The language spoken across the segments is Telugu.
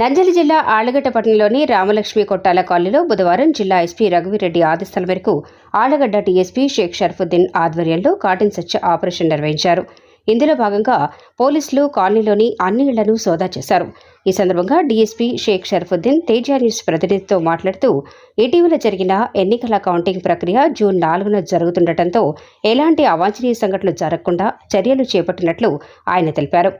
నంద్యాల జిల్లా ఆళ్ళగడ్డ పట్టణంలోని రామలక్ష్మి కొట్టాల కాలనీలో బుధవారం జిల్లా ఎస్పీ రఘువీరెడ్డి ఆదేశాల మేరకు ఆళ్ళగడ్డ టీఎస్పీ షేక్ షర్ఫుద్దీన్ ఆధ్వర్యంలో కాటన్ సర్చ్ ఆపరేషన్ నిర్వహించారు. ఇందులో భాగంగా పోలీసులు కాలనీలోని అన్ని ఇళ్ళను సోదా చేశారు. ఈ సందర్భంగా డీఎస్పీ షేక్ షర్ఫుద్దీన్ తేజ న్యూస్ ప్రతినిధితో మాట్లాడుతూ ఇటీవల జరిగిన ఎన్నికల కౌంటింగ్ ప్రక్రియ జూన్ నాలుగున జరుగుతుండటంతో ఎలాంటి అవాంఛనీయ సంఘటనలు జరగకుండా చర్యలు చేపట్టినట్లు ఆయన తెలిపారు.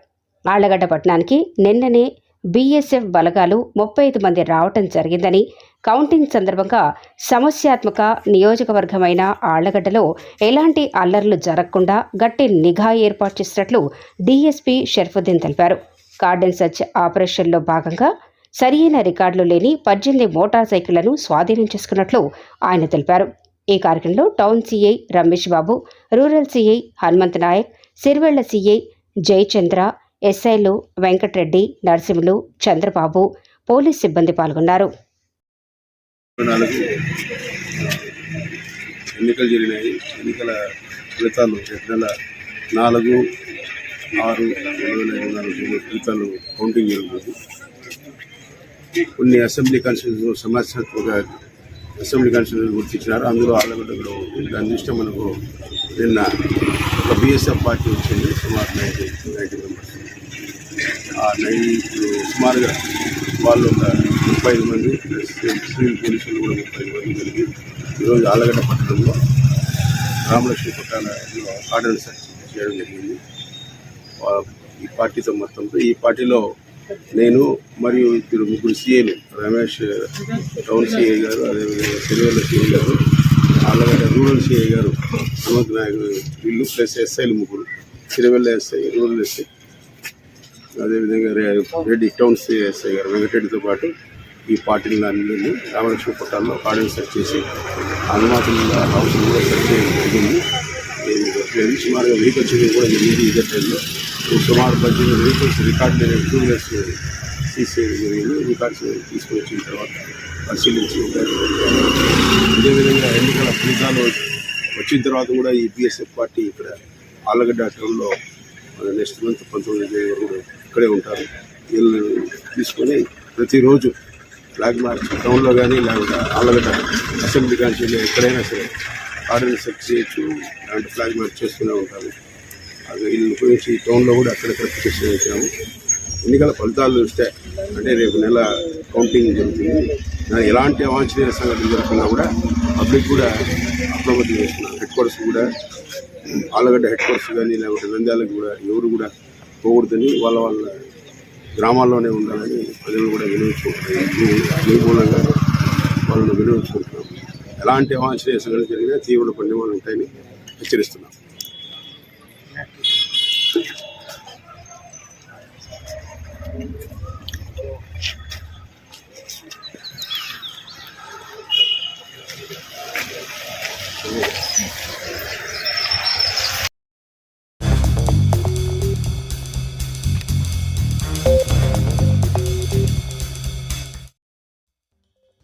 ఆళ్ళగడ్డ పట్టణానికి నిన్ననే బీఎస్ఎఫ్ బలగాలు ముప్పై ఐదు మంది రావటం జరిగిందని కౌంటింగ్ సందర్భంగా సమస్యాత్మక నియోజకవర్గమైన ఆళ్ళగడ్డలో ఎలాంటి అల్లర్లు జరగకుండా గట్టి నిఘా ఏర్పాటు చేసినట్లు డీఎస్పీ షర్ఫుద్దీన్ తెలిపారు. కార్డెన్ సర్చ్ ఆపరేషన్లో భాగంగా సరియైన రికార్డులు లేని పద్దెనిమిది మోటార్ సైకిళ్ళను స్వాధీనం చేసుకున్నట్లు ఆయన తెలిపారు. ఈ కార్యక్రమంలో town CI Ramesh Babu rural CI Hanumanth Nayak Sirivella CI Jayachandra ఎస్ఐలు వెంకటరెడ్డి నరసింహులు చంద్రబాబు పోలీస్ సిబ్బంది పాల్గొన్నారు. ఎన్నికలు జరిగినాయి. ఎన్నికల ఫలితాలు నెల నాలుగు ఆరు రెండు వేల ఇరవై నాలుగు ఫలితాలు కౌంటింగ్ జరుగుతుంది. కొన్ని అసెంబ్లీ కాన్స్టిట్యూషన్ సమస్యాత్మక అసెంబ్లీ కాన్స్టిట్యూషన్ గుర్తించినారు. అందులో ఆలగడ్డ కూడా ఉంది. దాని దృష్ట్యా మనకు నిన్న ఒక బీఎస్ఎఫ్ పార్టీ వచ్చింది. సుమారు నైన్టీ నైన్టీ మెంబర్స్. ఇప్పుడు సుమారుగా వాళ్ళు ఒక ముప్పై ఐదు మంది సివిల్ పోలీసులు కూడా ముప్పై ఐదు మంది కలిగి ఈరోజు ఆలగడ్డ పట్టణంలో రామలక్ష్మి పట్టణంలో ఆర్డర్ సెర్చ్ చేయడం జరిగింది. ఈ పార్టీతో మొత్తంతో ఈ పార్టీలో నేను మరియు ఇద్దరు ముగ్గురు సీఏలు రమేష్ టౌన్ సిఐ గారు అదేవిధంగా సిరివేల సీఏ గారు ఆలగడ్డ రూరల్ సీఏ గారు హనుమంత్ నాయకుడు వీళ్ళు ప్లస్ ఎస్ఐలు ముగ్గురు సిరివెల్ల ఎస్ఐ రూరల్ ఎస్ఐ అదేవిధంగా రెడ్డి టౌన్ సిఎస్ఐ గారు వెంకటరెడ్డితో పాటు ఈ పార్టీలను అన్ని రామలక్ష్మి పుట్టాల్లో ఆడియో సెట్ చేసి అనుమతులు హౌసింగ్ కూడా సెట్ చేయడం జరిగింది. సుమారుగా వెహికల్స్ కూడా జరిగింది ఇదే టైంలో సుమారు పద్దెనిమిది వెహికల్స్ రికార్డ్ లేని టూ వీలర్స్ సీజ్ చేయడం జరిగింది. రికార్డ్స్ తీసుకుని వచ్చిన తర్వాత పరిశీలించి అదేవిధంగా ఎన్నికల ఫలితాలు వచ్చిన తర్వాత కూడా ఈ బీఎస్ఎఫ్ పార్టీ ఇక్కడ ఆలగడ్డ టౌన్లో నెక్స్ట్ మంత్ పంతొమ్మిది వరకు కూడా ఇక్కడే ఉంటారు. వీళ్ళు తీసుకొని ప్రతిరోజు ఫ్లాగ్ మార్చ్ టౌన్లో కానీ లేకపోతే ఆళ్ళగడ్డ అసెంబ్లీ కానీ ఎక్కడైనా సరే ఆర్డర్ని సెట్ చేయొచ్చు అలాంటి ఫ్లాగ్ మార్చ్ చేస్తూనే ఉంటారు. అది వీళ్ళు గురించి టౌన్లో కూడా అక్కడక్కడ పిటిషన్ ఎన్నికల ఫలితాలు చూస్తే అంటే రేపు నెల కౌంటింగ్ జరుగుతుంది. ఎలాంటి అవాంఛనీయ సంఘటన జరుగుతున్నా కూడా పబ్లిక్ కూడా అప్రమత్తం చేస్తున్నారు. హెడ్ క్వార్టర్స్ కూడా ఆలగడ్డ హెడ్ క్వార్టర్స్ కానీ లేకపోతే నంద్యాలకు కూడా ఎవరు కూడా పోకూడదని వాళ్ళ వాళ్ళ గ్రామాల్లోనే ఉండాలని ప్రజలు కూడా వినియోగించుకుంటున్నారు మూలంగా వాళ్ళను వినియోగించుకుంటున్నాం ఎలాంటి అవాంఛనీయ సంఘటన జరిగినా తీవ్ర పరిణామాలు ఉంటాయని హెచ్చరిస్తున్నాం. Deixa eu ver.